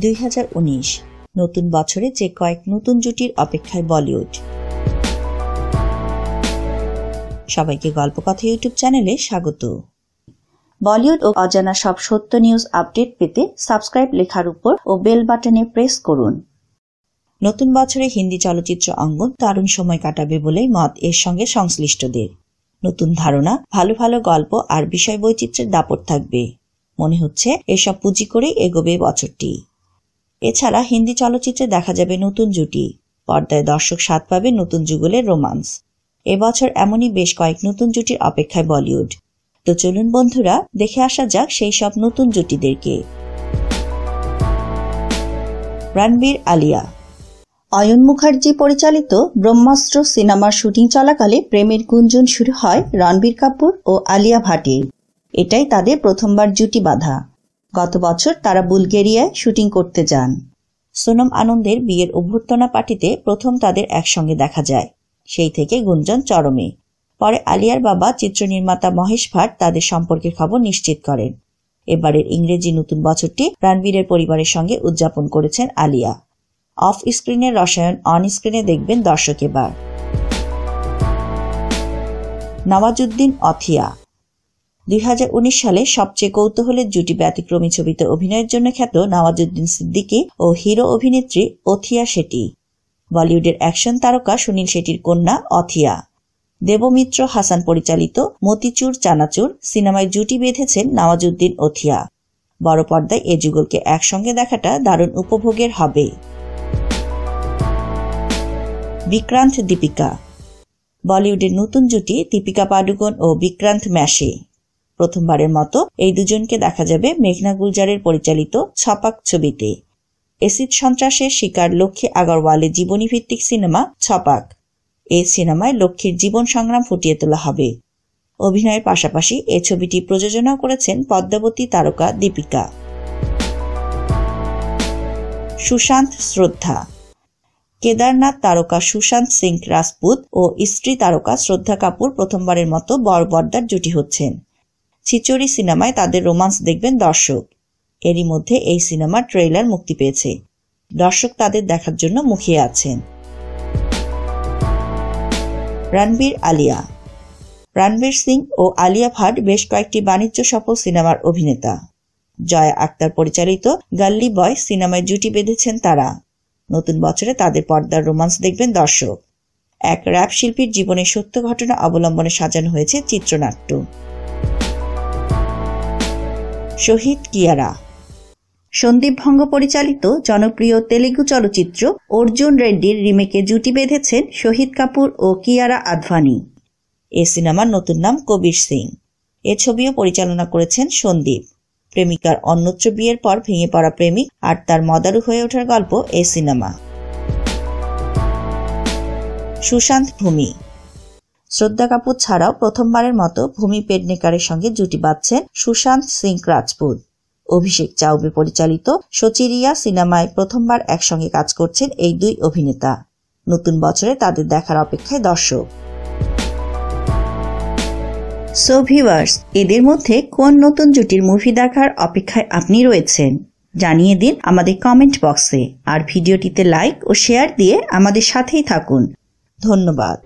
দুই হাজার উনিশ। নতুন বছরে যে কয়েক নতুন জুটির অপেক্ষায় বলিউড। সবাইকে গল্প কথা ইউটিউব চ্যানেলে স্বাগত। বলিউড ও অজানা সব সত্য নিউজ আপডেট পেতে সাবস্ক্রাইব লেখার উপর ও বেল বাটনে প্রেস করুন। নতুন বছরে হিন্দি চলচ্চিত্র অঙ্গন দারুণ সময় কাটাবে বলেই মত এর সঙ্গে সংশ্লিষ্টদের। নতুন ধারণা, ভালো ভালো গল্প আর বিষয় বৈচিত্র্যের দাপট থাকবে। মনে হচ্ছে এসব পুঁজি করেই এগোবে বছরটি। এছাড়া হিন্দি চলচ্চিত্রে দেখা যাবে নতুন জুটি। পর্দায় দর্শক স্বাদ পাবে নতুন যুগলের রোমান্স। এবছর এমনই বেশ কয়েক নতুন জুটির অপেক্ষায় বলিউড। তো চলুন বন্ধুরা, দেখে আসা যাক সেই সব নতুন জুটিদেরকে। রণবীর আলিয়া। অয়ন মুখার্জি পরিচালিত ব্রহ্মাস্ত্র সিনেমার শুটিং চলাকালে প্রেমের গুঞ্জন শুরু হয় রণবীর কাপুর ও আলিয়া ভাটির। এটাই তাদের প্রথমবার জুটি বাঁধা। গত বছর তারা বুলগেরিয়ায় শুটিং করতে যান। সোনম আনন্দের বিয়ের অভ্যর্থনা পার্টিতে প্রথম তাদের একসঙ্গে দেখা যায়। সেই থেকে গুঞ্জন চরমে। পরে আলিয়ার বাবা, চিত্রনির্মাতা মহেশ ভাট তাদের সম্পর্কের খবর নিশ্চিত করেন। এবারের ইংরেজি নতুন বছরটি রণবীরের পরিবারের সঙ্গে উদযাপন করেছেন আলিয়া। অফ স্ক্রিনের রসায়ন, অন স্ক্রিনে দেখবেন দর্শক এবার। নওয়াজুদ্দিন অথিয়া দুই হাজার উনিশ সালে সবচেয়ে কৌতূহলের জুটি ব্যতিক্রমী ছবিতে অভিনয়ের জন্য খ্যাত নওয়াজুদ্দিন সিদ্দিকী ও হিরো অভিনেত্রী অথিয়া শেটি বলিউডের অ্যাকশন তারকা সুনীল শেটির কন্যা অথিয়া। দেবমিত্র হাসান পরিচালিত মতিচুর চানাচুর সিনেমায় জুটি বেঁধেছেন নওয়াজুদ্দিন অথিয়া। বড় পর্দায় এ যুগলকে একসঙ্গে দেখাটা দারুণ উপভোগের হবে। বিক্রান্ত দীপিকা। বলিউডের নতুন জুটি দীপিকা পাডুকোন ও বিক্রান্ত ম্যাশে। প্রথমবারের মতো এই দুজনকে দেখা যাবে মেঘনা গুলজারের পরিচালিত ছপাক ছবিতে। এসিড সন্ত্রাসের শিকার লক্ষ্মী আগরওয়ালের জীবনীভিত্তিক সিনেমা ছপাক। এই সিনেমায় লক্ষ্মীর জীবন সংগ্রাম ফুটিয়ে তোলা হবে। অভিনয়ের পাশাপাশি এ ছবিটি প্রযোজনা করেছেন পদ্মাবতী তারকা দীপিকা। সুশান্ত শ্রদ্ধা। কেদারনাথ তারকা সুশান্ত সিং রাজপুত ও স্ত্রী তারকা শ্রদ্ধা কাপুর প্রথমবারের মতো বড় পর্দার জুটি হচ্ছেন। ছিচড়ি সিনেমায় তাদের রোমান্স দেখবেন দর্শক। এরই মধ্যে এই সিনেমার ট্রেইলার মুক্তি পেয়েছে। দর্শক তাদের দেখার জন্য মুখিয়ে আছেন। রণবীর আলিয়া। রণবীর সিং ও আলিয়া ভাট বেশ কয়েকটি বাণিজ্য সফল সিনেমার অভিনেতা। জয়া আক্তার পরিচালিত গাল্লি বয় সিনেমায় জুটি বেঁধেছেন তারা। নতুন বছরে তাদের পর্দার রোমান্স দেখবেন দর্শক। এক র্যাপ শিল্পীর জীবনের সত্য ঘটনা অবলম্বনে সাজানো হয়েছে চিত্রনাট্য। শহীদ কিয়ারা। সন্দীপ ভঙ্গ পরিচালিত জনপ্রিয় তেলেগু চলচ্চিত্র অর্জুন রেড্ডির রিমেকে জুটি বেঁধেছেন শহীদ কাপুর ও কিয়ারা আদভানি। এ সিনেমার নতুন নাম কবির সিং। এ ছবিও পরিচালনা করেছেন সন্দীপ। প্রেমিকার অন্যত্র বিয়ের পর ভেঙে পড়া প্রেমিক আর তার মদারু হয়ে ওঠার গল্প এ সিনেমা। সুশান্ত ভূমি। শ্রদ্ধা কাপুর ছাড়াও প্রথমবারের মতো ভূমি পেডনেকারের সঙ্গে জুটি বাঁধছেন সুশান্ত সিং রাজপুত। অভিষেক চাউবে পরিচালিত সচিরিয়া সিনেমায় প্রথমবার একসঙ্গে কাজ করছেন এই দুই অভিনেতা। নতুন বছরে তাদের দেখার অপেক্ষায় দর্শক। সো ভিউয়ার্স এদের মধ্যে কোন নতুন জুটির মুভি দেখার অপেক্ষায় আপনি রয়েছেন? জানিয়ে দিন আমাদের কমেন্ট বক্সে আর ভিডিওটিতে লাইক ও শেয়ার দিয়ে আমাদের সাথেই থাকুন। ধন্যবাদ।